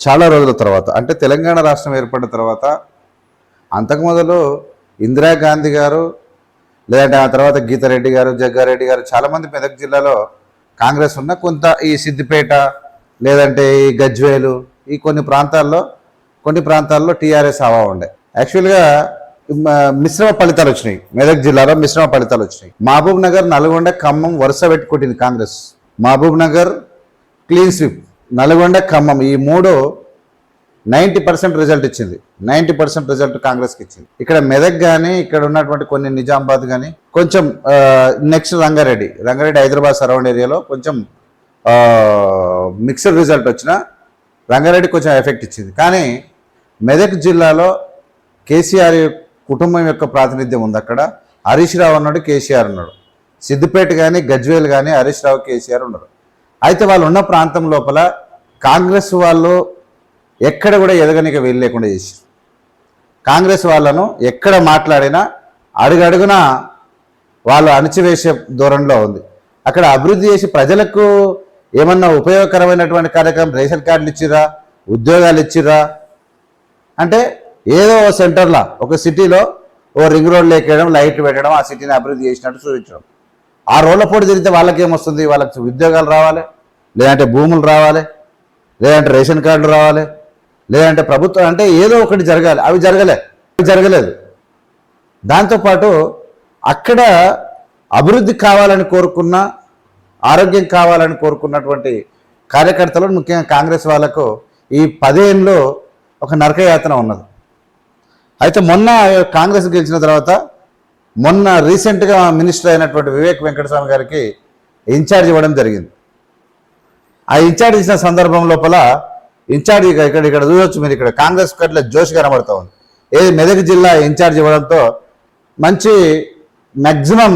చాలా రోజుల తర్వాత అంటే తెలంగాణ రాష్ట్రం ఏర్పడిన తర్వాత అంతకు మొదలు ఇందిరాగాంధీ గారు లేదంటే ఆ తర్వాత గీతారెడ్డి గారు జగ్గారెడ్డి గారు చాలామంది మెదక్ జిల్లాలో కాంగ్రెస్ ఉన్న కొంత ఈ సిద్దిపేట లేదంటే ఈ గజ్వేలు ఈ కొన్ని ప్రాంతాల్లో కొన్ని ప్రాంతాల్లో టీఆర్ఎస్ హవా ఉండే. యాక్చువల్గా మిశ్రమ ఫలితాలు వచ్చినాయి. మెదక్ జిల్లాలో మిశ్రమ ఫలితాలు వచ్చినాయి. మహబూబ్ నగర్ నల్గొండ ఖమ్మం వరుస పెట్టుకుంటుంది Congress. Mahbubnagar clean sweep. Nalgonda Khammam ఈ మూడు నైంటీ పర్సెంట్ రిజల్ట్ ఇచ్చింది. నైంటీ పర్సెంట్ రిజల్ట్ కాంగ్రెస్కి ఇచ్చింది. ఇక్కడ మెదక్ కానీ ఇక్కడ ఉన్నటువంటి కొన్ని నిజామాబాద్ కానీ కొంచెం నెక్స్ట్ రంగారెడ్డి రంగారెడ్డి హైదరాబాద్ సరౌండ్ ఏరియాలో కొంచెం మిక్స్డ్ రిజల్ట్ వచ్చిన రంగారెడ్డి కొంచెం ఎఫెక్ట్ ఇచ్చింది. కానీ మెదక్ జిల్లాలో కేసీఆర్ కుటుంబం యొక్క ప్రాతినిధ్యం ఉంది అక్కడ. హరీష్ రావు ఉన్నాడు కేసీఆర్ ఉన్నాడు సిద్దిపేట కానీ గజ్వేల్ కానీ హరీష్ రావు కేసీఆర్ ఉన్నారు అయితే వాళ్ళు ఉన్న ప్రాంతం లోపల కాంగ్రెస్ వాళ్ళు ఎక్కడ కూడా ఎదగనిక వీలు లేకుండా చేశారు కాంగ్రెస్ వాళ్ళను ఎక్కడ మాట్లాడినా అడుగడుగున వాళ్ళు అణచివేసే దూరంలో ఉంది. అక్కడ అభివృద్ధి చేసి ప్రజలకు ఏమన్నా ఉపయోగకరమైనటువంటి కార్యక్రమం రేషన్ కార్డులు ఇచ్చిరా ఉద్యోగాలు ఇచ్చిరా అంటే ఏదో ఓ సెంటర్లో ఒక సిటీలో ఓ రింగ్ రోడ్ లేకేయడం లైట్ పెట్టడం ఆ సిటీని అభివృద్ధి చేసినట్టు చూపించడం. ఆ రోడ్ల పోటీ తిరిగితే వాళ్ళకేమొస్తుంది? వాళ్ళకి ఉద్యోగాలు రావాలి లేదంటే భూములు రావాలి లేదంటే రేషన్ కార్డులు రావాలి లేదంటే ప్రభుత్వం అంటే ఏదో ఒకటి జరగాలి. అవి జరగలే అవి జరగలేదు. దాంతోపాటు అక్కడ అభివృద్ధి కావాలని కోరుకున్న ఆరోగ్యం కావాలని కోరుకున్నటువంటి కార్యకర్తలు ముఖ్యంగా కాంగ్రెస్ వాళ్ళకు ఈ పదేళ్ళలో ఒక నరకయాతన ఉన్నది. అయితే మొన్న కాంగ్రెస్ గెలిచిన తర్వాత మొన్న రీసెంట్గా మినిస్టర్ అయినటువంటి వివేక్ వెంకటస్వామి గారికి ఇన్ఛార్జ్ ఇవ్వడం జరిగింది. ఆ ఇన్ఛార్జ్ ఇచ్చిన సందర్భం లోపల ఇన్ఛార్జ్ ఇక్కడ ఇక్కడ చూడవచ్చు మీరు ఇక్కడ. కాంగ్రెస్ కట్ల జోష్ కనబడతా ఉంది. ఏది మెదక్ జిల్లా ఇన్ఛార్జ్ ఇవ్వడంతో మంచి మ్యాక్సిమం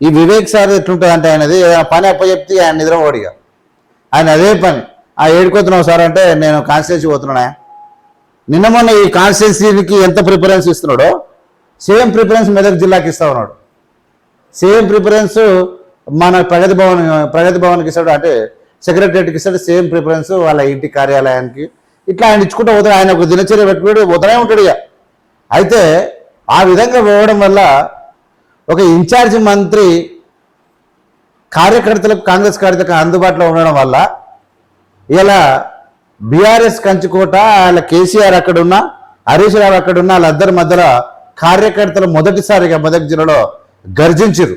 ఈ వివేక్ సార్ ఎట్లుంటుంది అంటే ఆయనది ఏదైనా పని అప్పచెప్తే ఆయన నిద్ర ఓడిగా ఆయన అదే పని. ఆ ఏడుకోతున్నావు సార్ అంటే నేను కాన్స్టిట్యూన్సీ పోతున్నానా? నిన్న మొన్న ఈ కాన్స్టిట్యూన్సీకి ఎంత ప్రిఫరెన్స్ ఇస్తున్నాడో సేమ్ ప్రిఫరెన్స్ మెదక్ జిల్లాకి ఇస్తా ఉన్నాడు. సేమ్ ప్రిఫరెన్స్ మన ప్రగతి భవన్ ప్రగతి భవన్కి ఇస్తాడు. అంటే సెక్రటరియట్కి ఇస్తాడు. సేమ్ ప్రిఫరెన్స్ వాళ్ళ ఇంటి కార్యాలయానికి ఇట్లా ఆయన ఇచ్చుకుంటూ పోతాడు. ఆయన ఒక దినచర్య పెట్టుకుని పోతూనే ఉంటాడు ఇక. అయితే ఆ విధంగా పోవడం వల్ల ఒక ఇన్ఛార్జ్ మంత్రి కార్యకర్తలకు కాంగ్రెస్ కార్యకర్తలకు అందుబాటులో ఉండడం వల్ల ఇలా బీఆర్ఎస్ కంచుకోట వాళ్ళ కేసీఆర్ అక్కడున్నా హరీష్ రావు అక్కడున్నా వాళ్ళిద్దరి మధ్యలో కార్యకర్తలు మొదటిసారిగా మెదక్ జిల్లాలో గర్జించరు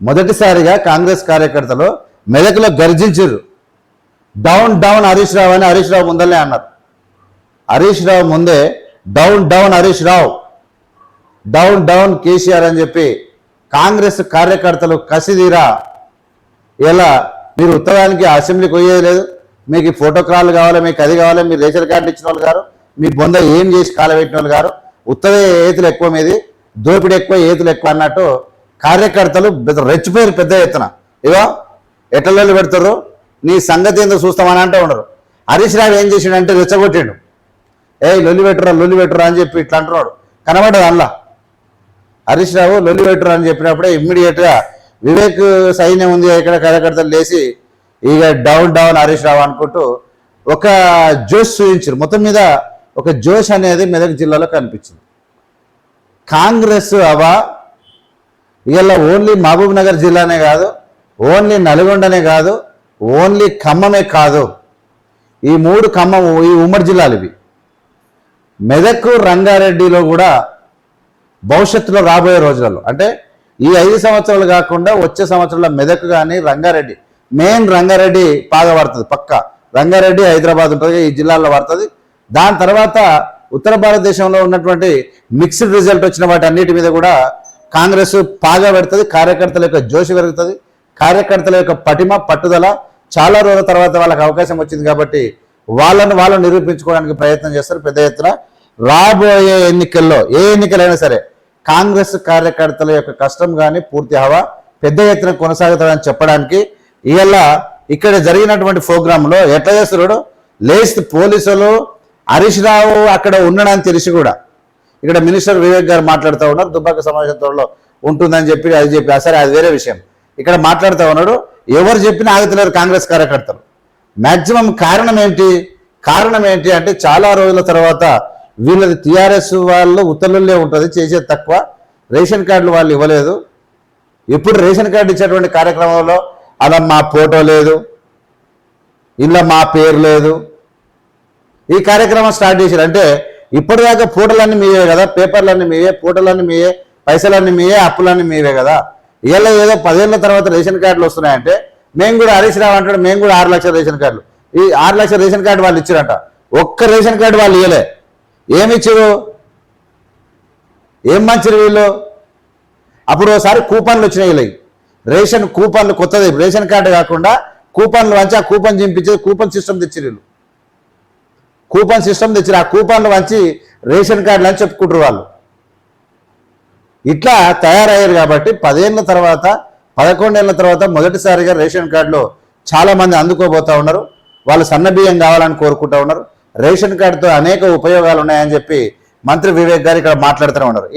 మొదటిసారిగా కాంగ్రెస్ కార్యకర్తలు మెదక్లో గర్జించరు డౌన్ డౌన్ హరీష్ రావు అని హరీష్ రావు ముందలే అన్నారు. హరీష్ రావు ముందే down down Harish Rao. Down down KCR అని చెప్పి కాంగ్రెస్ కార్యకర్తలు కసిదీరా. ఇలా మీరు ఉత్తరానికి అసెంబ్లీకి పోయేది లేదు. మీకు ఈ ఫోటో కాల్ కావాలి? మీకు అది కావాలి? మీరు రేషన్ కార్డు ఇచ్చిన వాళ్ళు గారు మీ బొంద ఏం చేసి కాలబెట్టిన వాళ్ళు గారు ఉత్తరే ఏతులు ఎక్కువ మీది దోపిడీ ఎక్కువ ఏతులు ఎక్కువ అన్నట్టు కార్యకర్తలు పెద్ద రెచ్చిపోయారు పెద్ద ఎత్తున. ఇగో ఎట్లలో పెడతారు నీ సంగతి ఏందో చూస్తామని అంటే ఉండరు. హరీష్ రావు ఏం చేసిండంటే రెచ్చగొట్టిండు. ఏ లొల్లి పెట్టురా లొల్లి పెట్టురా అని చెప్పి ఇట్లా అంటున్నాడు. కనబడదు అందులో హరీష్ రావు లొల్లి పెట్టురా అని చెప్పినప్పుడే ఇమ్మీడియట్గా వివేక్ సైన్యం ఉంది ఇక్కడ కార్యకర్తలు లేచి ఇక డౌన్ డౌన్ హరీష్ రావు అనుకుంటూ ఒక జోష్ చూపించారు మొత్తం మీద ఒక జోష్ అనేది మెదక్ జిల్లాలో కనిపించింది. కాంగ్రెస్ అవా ఇలా ఓన్లీ మహబూబ్ నగర్ జిల్లానే కాదు ఓన్లీ నల్గొండనే కాదు ఓన్లీ ఖమ్మమే కాదు. ఈ మూడు ఖమ్మం ఈ ఉమ్మడి జిల్లాలు ఇవి. మెదక్ రంగారెడ్డిలో కూడా భవిష్యత్తులో రాబోయే రోజులలో అంటే ఈ ఐదు సంవత్సరాలు కాకుండా వచ్చే సంవత్సరంలో మెదక్ కానీ రంగారెడ్డి మెయిన్ రంగారెడ్డి బాగా పడుతుంది పక్క. రంగారెడ్డి హైదరాబాద్ ఉంటుంది ఈ జిల్లాల్లో పడుతుంది దాని తర్వాత ఉత్తర భారతదేశంలో ఉన్నటువంటి మిక్స్డ్ రిజల్ట్ వచ్చిన వాటి అన్నిటి మీద కూడా కాంగ్రెస్ పాగా పెడుతుంది కార్యకర్తల యొక్క జోషి పెరుగుతుంది కార్యకర్తల యొక్క పటిమ పట్టుదల చాలా రోజుల తర్వాత వాళ్ళకి అవకాశం వచ్చింది కాబట్టి వాళ్ళను వాళ్ళు నిరూపించుకోవడానికి ప్రయత్నం చేస్తారు. పెద్ద ఎత్తున రాబోయే ఎన్నికల్లో ఏ ఎన్నికలైనా సరే కాంగ్రెస్ కార్యకర్తల యొక్క కష్టం కానీ పూర్తి హవా పెద్ద ఎత్తున కొనసాగుతాడని చెప్పడానికి ఇవాళ ఇక్కడ జరిగినటువంటి ప్రోగ్రాంలో ఎట్లా చేస్తున్నాడు లేచి పోలీసులు హరీష్ రావు అక్కడ ఉన్నాడని తెలిసి కూడా. ఇక్కడ మినిస్టర్ వివేక్ గారు మాట్లాడుతూ ఉన్నారు. దుబ్బాక సమావేశంలో ఉంటుందని చెప్పి అది చెప్పి సరే అది వేరే విషయం. ఇక్కడ మాట్లాడుతూ ఉన్నాడు. ఎవరు చెప్పినా ఆగుతలేరు కాంగ్రెస్ కార్యకర్తలు. మాక్సిమం కారణం ఏంటి? కారణం ఏంటి అంటే చాలా రోజుల తర్వాత వీళ్ళది టీఆర్ఎస్ వాళ్ళు ఉత్తర్వులే ఉంటుంది చేసేది తక్కువ. రేషన్ కార్డులు వాళ్ళు ఇవ్వలేదు. ఇప్పుడు రేషన్ కార్డు ఇచ్చేటువంటి కార్యక్రమంలో అలా మా ఫోటో లేదు. ఇలా మా పేరు లేదు. ఈ కార్యక్రమం స్టార్ట్ చేశారు. అంటే ఇప్పటిదాకా ఫోటోలన్నీ మీవే కదా పేపర్లన్నీ మీవే ఫోటోలన్నీ మీవే పైసలన్నీ మీవే అప్పులన్నీ మీవే కదా. ఇవాళ ఏదో పదేళ్ళ తర్వాత రేషన్ కార్డులు వస్తున్నాయంటే మేము కూడా హరీష్ రావు అంటాడు మేము కూడా ఆరు లక్షల రేషన్ కార్డులు. ఈ ఆరు లక్షల రేషన్ కార్డు వాళ్ళు ఇచ్చారంట. ఒక్క రేషన్ కార్డు వాళ్ళు ఇవ్వలే ఏమి ఇచ్చారు? ఏం మంచిరు వీళ్ళు? అప్పుడు ఒకసారి కూపన్లు వచ్చినాయి వీళ్ళకి రేషన్ కూపన్లు కొత్తది. రేషన్ కార్డు కాకుండా కూపన్లు వంచి ఆ కూపన్ చింపించేది కూపన్ సిస్టమ్ తెచ్చిరు వీళ్ళు. కూపన్ సిస్టమ్ తెచ్చిన ఆ కూపన్లు వంచి రేషన్ కార్డులు అని చెప్పుకుంటారు వాళ్ళు. ఇట్లా తయారయ్యారు కాబట్టి పదేళ్ళ తర్వాత పదకొండేళ్ళ తర్వాత మొదటిసారిగా రేషన్ కార్డులో చాలా మంది అందుకోబోతా ఉన్నారు. వాళ్ళు సన్న బియ్యం కావాలని కోరుకుంటూ ఉన్నారు. రేషన్ కార్డుతో అనేక ఉపయోగాలు ఉన్నాయని చెప్పి మంత్రి వివేక్ గారు ఇక్కడ మాట్లాడుతూ ఉన్నారు.